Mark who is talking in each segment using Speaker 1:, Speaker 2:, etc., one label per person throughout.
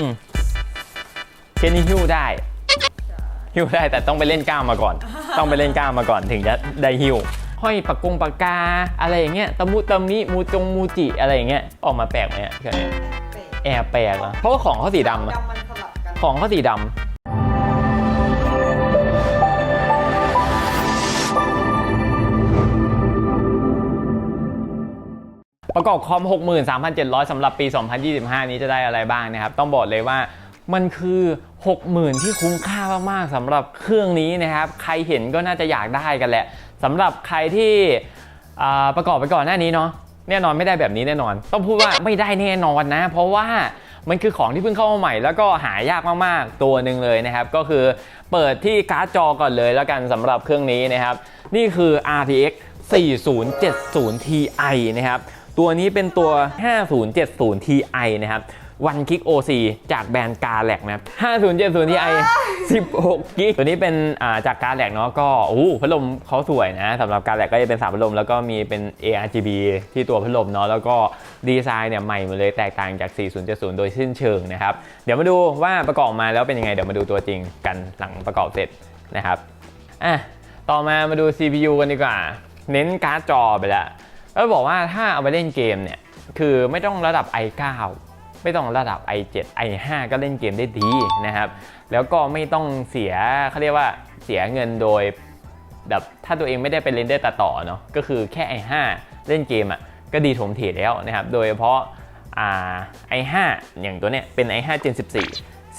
Speaker 1: อืมเคสนี้หิ้วได้ หิ้วได้แต่ต้องไปเล่นกล้ามมาก่อน ต้องไปเล่นกล้ามมาก่อนถึงจะได้หิ้วห้อยปากกงปากกาอะไรอย่างเงี้ยตะมุตะมิมูจงมูจิอะไรอย่างเงี้ยออกมาแปลกไหมอะเครื่องนี้
Speaker 2: เป๊ะ
Speaker 1: แอบแปลกเหรอเพราะว่าของเขาสีดำอะ
Speaker 2: ดำมันสลับกัน
Speaker 1: ของเขาสีดำ กอบคอม 63,700สำหรับปี 2025 นี้จะได้อะไรบ้างนะครับ ต้องบอกเลยว่ามันคือ 60,000 ที่คุ้มค่ามากๆสำหรับเครื่องนี้นะครับ ใครเห็นก็น่าจะอยากได้กันแหละสำหรับใครที่อ่าประกอบไปก่อนหน้านี้เนาะแน่นอนไม่ได้แบบนี้แน่นอน ต้องพูดว่าไม่ได้แน่นอนนะ เพราะว่ามันคือของที่เพิ่งเข้ามาใหม่ แล้วก็หายากมากๆตัวหนึ่งเลยนะครับ ก็คือเปิดที่การ์ดจอก่อนเลยแล้วกันสำหรับเครื่องนี้นะครับ นี่คือ RTX 4070 Ti นะครับ ตัวนี้เป็นตัว 5070 Ti นะครับ1กิก OC จากแบรนด์กาแลกนะครับ 5070 Ti 16กิกตัวนี้เป็นอ่าจากกาแลกเนาะก็โอ้โหพัดลมเขาสวยนะสำหรับกาแลกก็จะเป็นสามพัดลม แล้วก็มีเป็น ARGB ที่ตัวพัดลมเนาะแล้วก็ดีไซน์เนี่ยใหม่หมดเลยแตกต่างจาก 4070 โดยสิ้นเชิงนะครับ เดี๋ยวมาดูว่าประกอบมาแล้วเป็นยังไง เดี๋ยวมาดูตัวจริงกันหลังประกอบเสร็จนะครับอะต่อมามาดู CPU กันดีกว่า เน้นการ์ดจอไปแล้ว แล้วบอกว่าถ้าเอาไปเล่นเกมเนี่ย คือไม่ต้องระดับ i9 ไม่ต้องระดับ i7 i5 ก็เล่นเกมได้ดีนะครับ แล้วก็ไม่ต้องเสียเขาเรียกว่าเสียเงินโดยแบบถ้าตัวเองไม่ได้ไปเรนเดอร์ตัดต่อเนาะก็คือแค่ i5 เล่นเกมอะก็ดีถมเถแล้วนะครับ โดยเฉพาะอ่า i5 อย่างตัวเนี้ยเป็น i5 Gen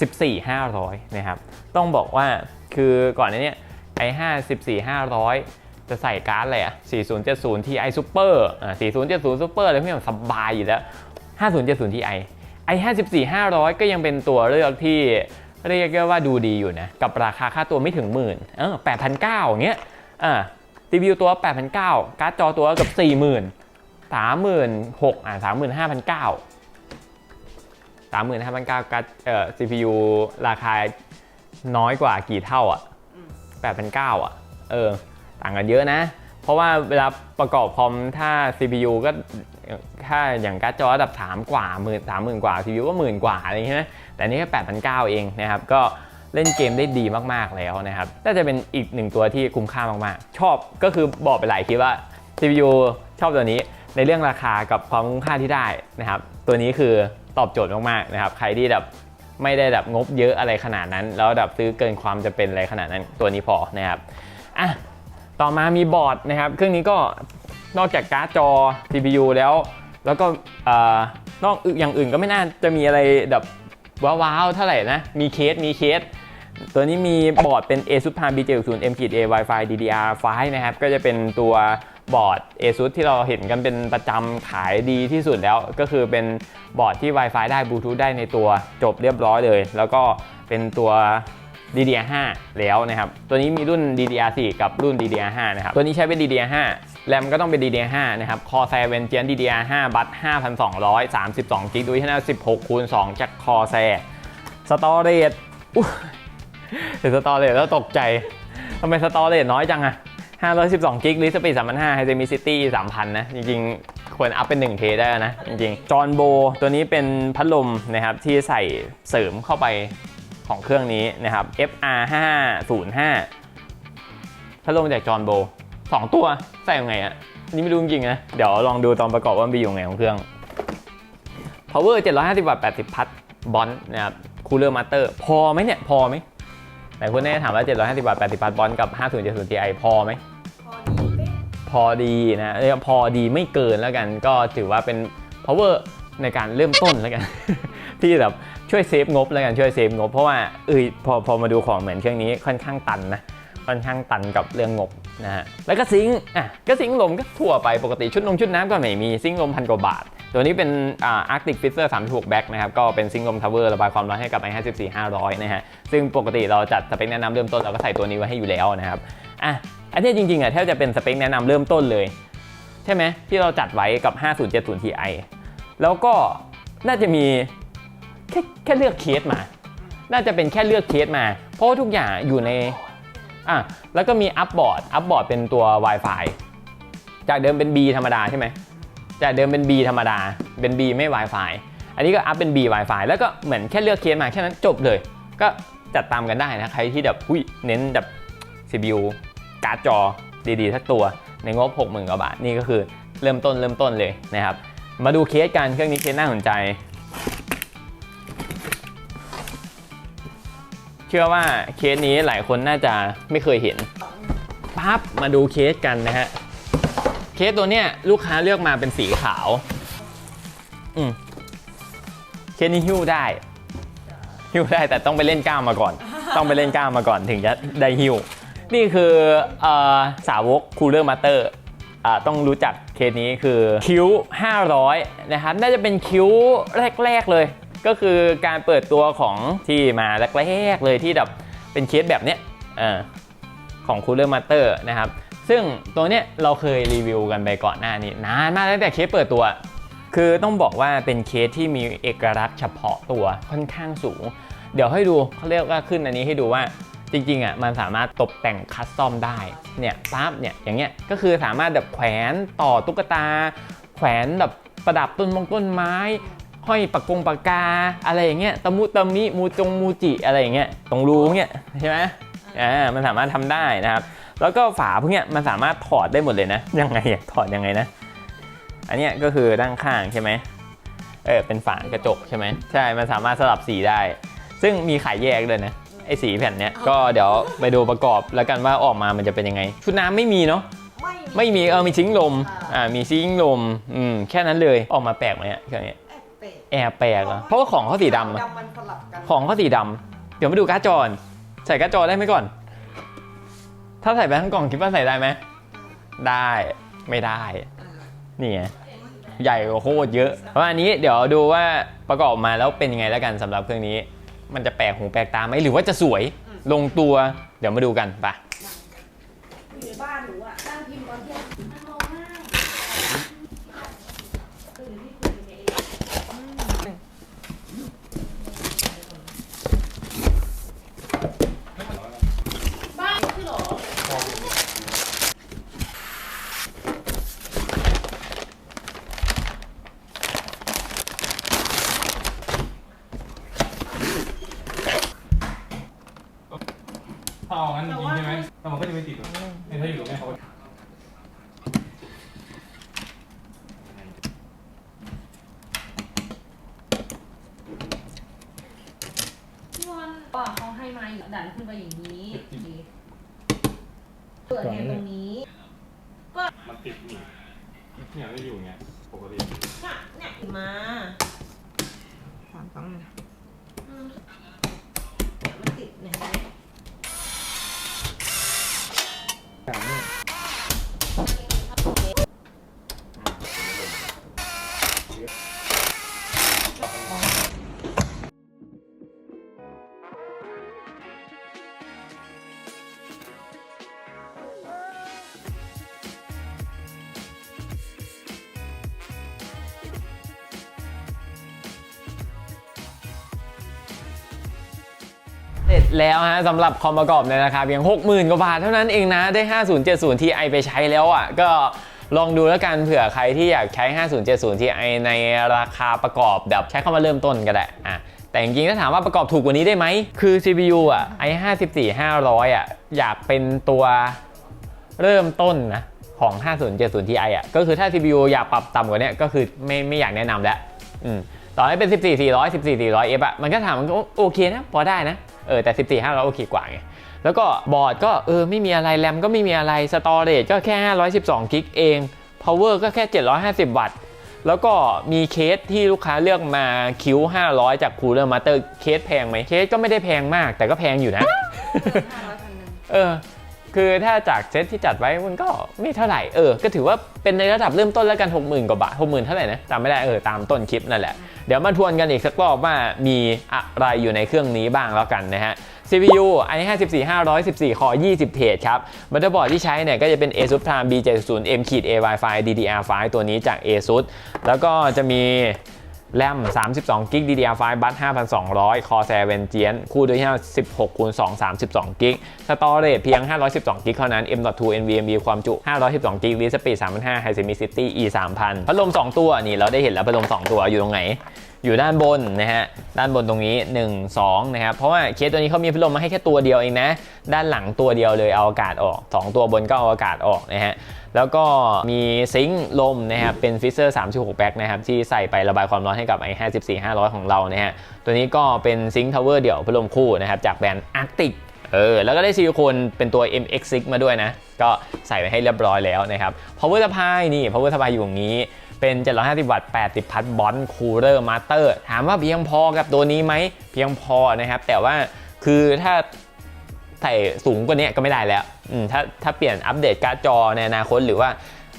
Speaker 1: 14 14 500 นะครับ ต้องบอกว่าคือก่อนหน้าเนี้ย i5 14 500 จะใส่การ์ดอะไรอะ 4070 Ti Super อ่า4070 Super อะไรพวกนี้มันสบายอยู่แล้ว 5070 Ti i5 14 500 ก็ยังเป็นตัวเลือกที่เรียกได้ว่าดูดีอยู่นะ กับราคาค่าตัวไม่ถึงหมื่นเออ8,900อย่างเงี้ยอ่า CPU ตัว 8,900 การ์ดจอตัวเกับ 40,000 36,000 อ่า35,900 35,900การ์ดเอ่อ CPU ราคาน้อยกว่ากี่เท่าอะ8,900อะ เออ ต่างกันเยอะนะ เพราะว่าเวลาประกอบคอมถ้า CPU ก็ถ้าอย่างการ์ดจอระดับ 3 กว่าหมื่นสามหมื่นกว่า CPU ก็หมื่นกว่าอะไรอย่างเงี้ยใช่ไหมแต่นี่แค่8,900เองนะครับก็เล่นเกมได้ดีมากๆแล้วนะครับน่าจะเป็นอีกหนึ่งตัวที่คุ้มค่ามากๆ ชอบก็คือบอกไปหลายคลิปว่า CPU ชอบตัวนี้ในเรื่องราคากับความคุ้มค่าที่ได้นะครับ ตัวนี้คือตอบโจทย์มากๆนะครับ ใครที่แบบไม่ได้แบบงบเยอะอะไรขนาดนั้น แล้วแบบซื้อเกินความจะเป็นอะไรขนาดนั้นตัวนี้พอนะครับอะ ต่อมามีบอร์ดนะครับ เครื่องนี้ก็นอกจากการ์ดจอ CPU แล้ว แล้วก็เอ่อนอกอย่างอื่นก็ไม่น่าจะมีอะไรแบบว้าวๆเท่าไหร่นะ มีเคส มีเคส ตัวนี้มีบอร์ดเป็น ASUS Palm B760 M-A Wi-Fi DDR5 นะครับ ก็จะเป็นตัวบอร์ด ASUS ที่เราเห็นกันเป็นประจำขายดีที่สุดแล้ว ก็คือเป็นบอร์ดที่ Wi-Fi ได้ Bluetooth ได้ในตัวจบเรียบร้อยเลย แล้วก็เป็นตัว DDR5 แล้วนะครับ ตัวนี้มีรุ่น DDR4 กับรุ่น DDR5 นะครับ ตัวนี้ใช้เป็น DDR5 แรมก็ต้องเป็น DDR5 นะครับ Corsair Vengeance DDR5 บัต5,200 32 g b ด้วยที่หน้า16คูณ2จาก Corsair Storage อุ๊ยเห็นสตอเรจแล้วตกใจทำไมสตอเรจน้อยจังอะ512 g b ลิสปีด3,500 h ฮ m i c i t y 3,000 นะ จริงๆ ควรอัพเป็น 1 เทได้นะ จริงๆ จอห์นโบ ตัวนี้เป็นพัดลมนะครับที่ใส่เสริมเข้าไป ของเครื่องนี้นะครับ FR 505พัดลมจากจอนโบสองตัวใส่ยังไงอะอันนี่ไม่รู้จริงนะ เดี๋ยวลองดูตอนประกอบว่ามันอยู่ยังไงของเครื่อง power 750 วัตต์ 80 พัทบอนนะครับ cooler master พอไหมเนี่ย พอไหมหลายคนน่าถามว่า 750 วัตต์ 80 พัทบอนกับ 5070 Ti พอไหม
Speaker 2: พอดีเป๊ะ
Speaker 1: พอดีนะเรียกพอดีไม่เกินแล้วกัน ก็ถือว่าเป็น power ในการเริ่มต้นแล้วกัน ที่แบบ ช่วยเซฟงบแล้วกันช่วยเซฟงบเพราะว่าเอยพอพอมาดูของเหมือนเครื่องนี้ค่อนข้างตันนะค่อนข้างตันกับเรื่องงบนะฮะแล้วก็ซิงอะก็ซิงลมก็ทั่วไปปกติชุดนงชุดน้ำก็ไม่มีซิงลมพันกว่าบาท ตัวนี้เป็นอ่า Arctic Freezer 36 Back นะครับก็เป็นซิงลมทาวเวอร์ระบายความร้อนให้กับ i54 500นะฮะซึ่งปกติเราจัดสเปคแนะนำเริ่มต้นเราก็ใส่ตัวนี้ไว้ให้อยู่แล้วนะครับอะอันนี้จริงๆอะแทบจะเป็นสเปคแนะนำเริ่มต้นเลย ใช่ไหมที่เราจัดไว้กับ 5070 Ti แล้วก็น่าจะมี แค่แค่เลือกเคสมา น่าจะเป็นแค่เลือกเคสมา เพราะว่าทุกอย่างอยู่ในอะแล้วก็มีอัพบอร์ดอัพบอร์ดเป็นตัว Wi-Fi จากเดิมเป็น B ธรรมดาใช่ไหมจากเดิมเป็น B ธรรมดา เป็น B ไม่ Wi-Fi อันนี้ก็อัพเป็น B Wi-Fi แล้วก็เหมือนแค่เลือกเคสมาแค่นั้นจบเลย ก็จัดตามกันได้นะใครที่แบบอุ้ยเน้นแบบ CPU การ์ดจอดีๆสักตัว ในงบ 60,000กว่าบาทนี่ก็คือเริ่มต้นเริ่มต้นเลยนะครับ มาดูเคสกันเครื่องนี้เคสน่าสนใจ ชื่อว่าเคสนี้หลายคนน่าจะไม่เคยเห็นปั๊บมาดูเคสกันนะฮะ เคสตัวเนี้ยลูกค้าเลือกมาเป็นสีขาว อืมเคสนี้หิ้วได้หิ้วได้แต่ต้องไปเล่นกล้ามมาก่อน ต้องไปเล่นกล้ามมาก่อนถึงจะได้หิ้ว นี่คืออสาวกคูลเลอร์มาเตอร์ต้องรู้จักเคสนี้คือคิว500 นะครับ น่าจะเป็นคิวแรก ๆ เลย ก็คือการเปิดตัวของที่มาแรกๆเลยที่แบบเป็นเคสแบบเนี้ยเออของ Cooler Master นะครับ ซึ่งตัวเนี้ยเราเคยรีวิวกันไปก่อนหน้านี้นานมากตั้งแต่เคสเปิดตัว คือต้องบอกว่าเป็นเคสที่มีเอกลักษณ์เฉพาะตัวค่อนข้างสูง เดี๋ยวให้ดูเขาเรียกว่าขึ้นอันนี้ให้ดูว่าจริงๆอะมันสามารถตกแต่งคัสตอมได้เนี่ยปั๊บเนี่ยอย่างเงี้ยก็คือสามารถแบบแขวนต่อตุ๊กตา แขวนแบบประดับต้นมงต้นไม้ ห้อยปากกงปากกาอะไรอย่างเงี้ยตะมุตะมิมูจงมูจิอะไรอย่างเงี้ยตรงรูเงี้ยใช่ไหมอ่ามันสามารถทำได้นะครับ แล้วก็ฝาพวกเนี้ยมันสามารถถอดได้หมดเลยนะยังไงอะถอดยังไงนะ อันเนี้ยก็คือด้านข้างใช่ไหมเออเป็นฝากระจกใช่ไหมใช่มันสามารถสลับสีได้ ซึ่งมีขายแยกเลยนะไอ้สีแผ่นเนี้ยก็เดี๋ยวไปดูประกอบแล้วกันว่าออกมามันจะเป็นยังไง ชุดน้ำไม่มีเนาะ
Speaker 2: ไม่
Speaker 1: ไม่มีเออมีซิงค์ลม
Speaker 2: อ่า
Speaker 1: อ่ามีซิงค์ลมอืมแค่นั้นเลยออกมาแปลกไหมเนี่ยเครื่องนี้
Speaker 2: แอบเป็ด
Speaker 1: แอบแปลกเหรอเพราะว่าของเขาสีดำอะ
Speaker 2: ดำมันสลับกัน
Speaker 1: ของเขาสีดำเดี๋ยวมาดูการ์ดจอก่อนใส่การ์ดจอได้ไหมก่อน ถ้าใส่ไปทั้งกล่องคิดว่าใส่ได้ไหมได้ไม่ได้นี่ไงใหญ่กว่าโคตรเยอะเพราะอันนี้เดี๋ยวดูว่าประกอบมาแล้วเป็นยังไงแล้วกันสำหรับเครื่องนี้ มันจะแปลกหูแปลกตาไหมหรือว่าจะสวยลงตัวเดี๋ยวมาดูกันไป
Speaker 2: อยู่ในบ้านหนูอะนั่งพิมพ์ตอนเที่ยงนั่งร้องไห้คือที่คุยกันเอง บ้านคือหรอ
Speaker 3: ถ้าเอางั้นจริงๆใช่ไหมแต่มันก็จะไม่ติดหรอกเนี่ยถ้าอยู่ตรงเนี้ยเขาก็
Speaker 4: พี่วอนว่าเขาให้มาอยู่ดันขึ้นไปอย่างนี้เปิดแทนตรงนี้ ก็
Speaker 3: มันติดหนีบเนี่ยไม่อยู่อย่างเงี้ยปกติ
Speaker 2: น่ะเนี่ยมาสามสองหนึ่งอืมมันติดเนี่ย
Speaker 1: เสร็จ แล้วฮะสำหรับคอมประกอบในราคาเพียง 60,000 กว่าบาทเท่านั้นเองนะ ได้ 5070 Ti ไปใช้แล้วอะ ก็ลองดูแล้วกันเผื่อใครที่อยากใช้ 5070 Ti ในราคาประกอบแบบใช้คำว่าเริ่มต้นก็ได้อะแต่จริงๆถ้าถามว่าประกอบถูกกว่านี้ได้ไหม คือ CPU อะ i54 500 อะ อยากเป็นตัวเริ่มต้นนะของ 5070 Ti อะ ก็คือถ้า CPU อยากปรับต่ำกว่านี้ก็คือไม่ไม่อยากแนะนำแล้วอืมต่อให้เป็น 14 400 14 400 F อะ มันก็ถามมันก็โอเคนะ พอได้นะ เออแต่ 14 500โอเคกว่าไงแล้วก็บอร์ดก็เออไม่มีอะไรแรมก็ไม่มีอะไรสตอเรจก็แค่ 512กิกเอง power ก็แค่ 750 วัตต์ แล้วก็มีเคสที่ลูกค้าเลือกมาคิว500 จาก Cooler Master เคสแพงไหมเคสก็ไม่ได้แพงมากแต่ก็แพงอยู่นะ
Speaker 2: ห้าร้อยพันหนึ่ง
Speaker 1: เออ คือถ้าจากเซตที่จัดไว้มันก็ไม่เท่าไหร่เออ ก็ถือว่าเป็นในระดับเริ่มต้นแล้วกัน 60,000 กว่าบาท60,000เท่าไหร่นะจำไม่ได้เออตามต้นคลิปนั่นแหละ เดี๋ยวมาทวนกันอีกสักรอบว่ามีอะไรอยู่ในเครื่องนี้บ้างแล้วกันนะฮะ CPU i54 514 คอ 20เพจครับบัตเตอร์บอร์ดที่ใช้เนี่ยก็จะเป็น ASUS Prime B70M A Wi-Fi DDR5 ตัวนี้จาก ASUS แล้วก็จะมี แรม 32 กิก DDR5 บัส5,200 Corsair Vengeance คู่ด้วยที่16คูณ2 32 กิก สตอเรจเพียง 512 กิกเท่านั้น M.2 NVMe ความจุ 512 กิก Read Speed 3,500 High Simplicity E 3,000 พัดลม 2 ตัว นี่เราได้เห็นแล้วพัดลม 2 ตัวอยู่ตรงไหน อยู่ด้านบนนะฮะ ด้านบนตรงนี้ 1 2 นะครับ เพราะว่าเคสตัวนี้เขามีพัดลมมาให้แค่ตัวเดียวเองนะ ด้านหลังตัวเดียวเลยเอาอากาศออก 2 ตัวบนก็เอาอากาศออกนะฮะ แล้วก็มีซิงค์ลมนะครับเป็นฟิเซอร์3.6แบ็กนะครับที่ใส่ไประบายความร้อนให้กับไอ้54 500 ของเรานะฮะตัวนี้ก็เป็นซิงค์ทาวเวอร์เดี่ยวพัดลมคู่นะครับจากแบรนด์ Arctic เออแล้วก็ได้ซิลิโคนเป็นตัว MX6 มาด้วยนะ ก็ใส่ไว้ให้เรียบร้อยแล้วนะครับ power supply นี่ power supply อยู่ตรงนี้เป็น 750 วัตต์ 80 พัทบอนคูลเลอร์มาสเตอร์ถามว่าเพียงพอกับตัวนี้ไหมเพียงพอนะครับ แต่ว่าคือถ้า ใส่สูงกว่านี้ก็ไม่ได้แล้วถ้าถ้าเปลี่ยนอัปเดตการ์ดจอในอนาคตหรือว่า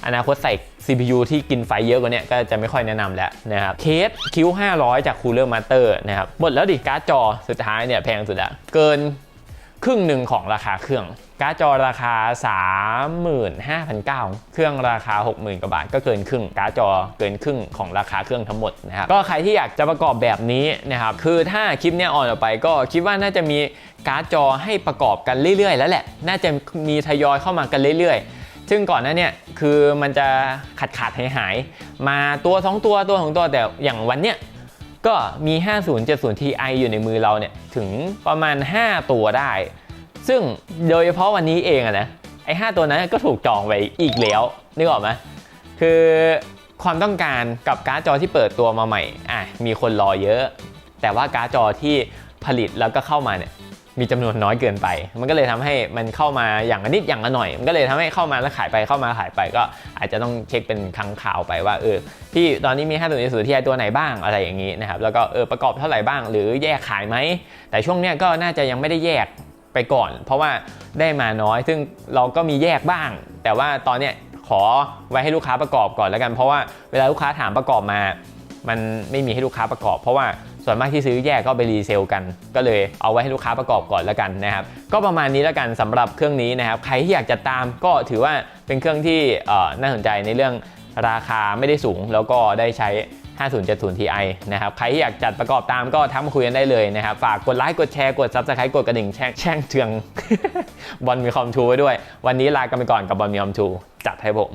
Speaker 1: อนาคตใส่ CPU ที่กินไฟเยอะกว่านี้ก็จะไม่ค่อยแนะนำแล้วนะครับเคส Q500 จาก Cooler Master นะครับหมดแล้วดิการ์ดจอสุดท้ายเนี่ยแพงสุดละเกิน ครึ่งหนึ่งของราคาเครื่อง การ์ดจอราคา 35,900 เครื่องราคา 60,000กว่าบาทก็เกินครึ่ง การ์ดจอเกินครึ่งของราคาเครื่องทั้งหมดนะครับ ก็ใครที่อยากจะประกอบแบบนี้นะครับ คือถ้าคลิปนี้ออนออกไปก็คิดว่าน่าจะมีการ์ดจอให้ประกอบกันเรื่อยๆ แล้วแหละ น่าจะมีทยอยเข้ามากันเรื่อย ๆซึ่งก่อนหน้าเนี่ยคือมันจะขาดขาดหายหายๆมาตัว 2 ตัวตัวของตัวแต่อย่างวันเนี้ย ก็มี 5070 Ti อยู่ในมือเราเนี่ยถึงประมาณ 5 ตัวได้ ซึ่งโดยเฉพาะวันนี้เองอะนะไอ้5ตัวนั้นก็ถูกจองไปอีกแล้วนึกออกไหมคือความต้องการกับการ์ดจอที่เปิดตัวมาใหม่อะมีคนรอเยอะ แต่ว่าการ์ดจอที่ผลิตแล้วก็เข้ามาเนี่ย มีจำนวนน้อยเกินไป มันก็เลยทำให้มันเข้ามาอย่างนิดอย่างละหน่อย มันก็เลยทำให้เข้ามาแล้วขายไปเข้ามาขายไป ก็อาจจะต้องเช็คเป็นครั้งข่าวไปว่าเออพี่ตอนนี้มี5ตัวในสูตรที่ตัวไหนบ้างอะไรอย่างนี้นะครับแล้วก็เออประกอบเท่าไหร่บ้าง หรือแยกขายไหมแต่ช่วงเนี้ยก็น่าจะยังไม่ได้แยกไปก่อน เพราะว่าได้มาน้อยซึ่งเราก็มีแยกบ้าง แต่ว่าตอนเนี้ยขอไว้ให้ลูกค้าประกอบก่อนแล้วกัน เพราะว่าเวลาลูกค้าถามประกอบมา มันไม่มีให้ลูกค้าประกอบ เพราะว่า ส่วนมากที่ซื้อแยกก็ไปรีเซลกัน ก็เลยเอาไว้ให้ลูกค้าประกอบก่อนแล้วกันนะครับก็ประมาณนี้แล้วกันสำหรับเครื่องนี้นะครับใครที่อยากจะตามก็ถือว่าเป็นเครื่องที่น่าสนใจในเรื่องราคาไม่ได้สูง แล้วก็ได้ใช้ 5070 Ti นะครับ ใครที่อยากจัดประกอบตามก็ทักมาคุยกันได้เลยนะครับ ฝากกดไลค์กดแชร์กด Subscribe กดกระดิ่งแช่งแช่งเทืองบอลมีคอมทูไว้ด้วย วันนี้ลากันไปก่อนกับบอลมีคอมทูจัดให้ผม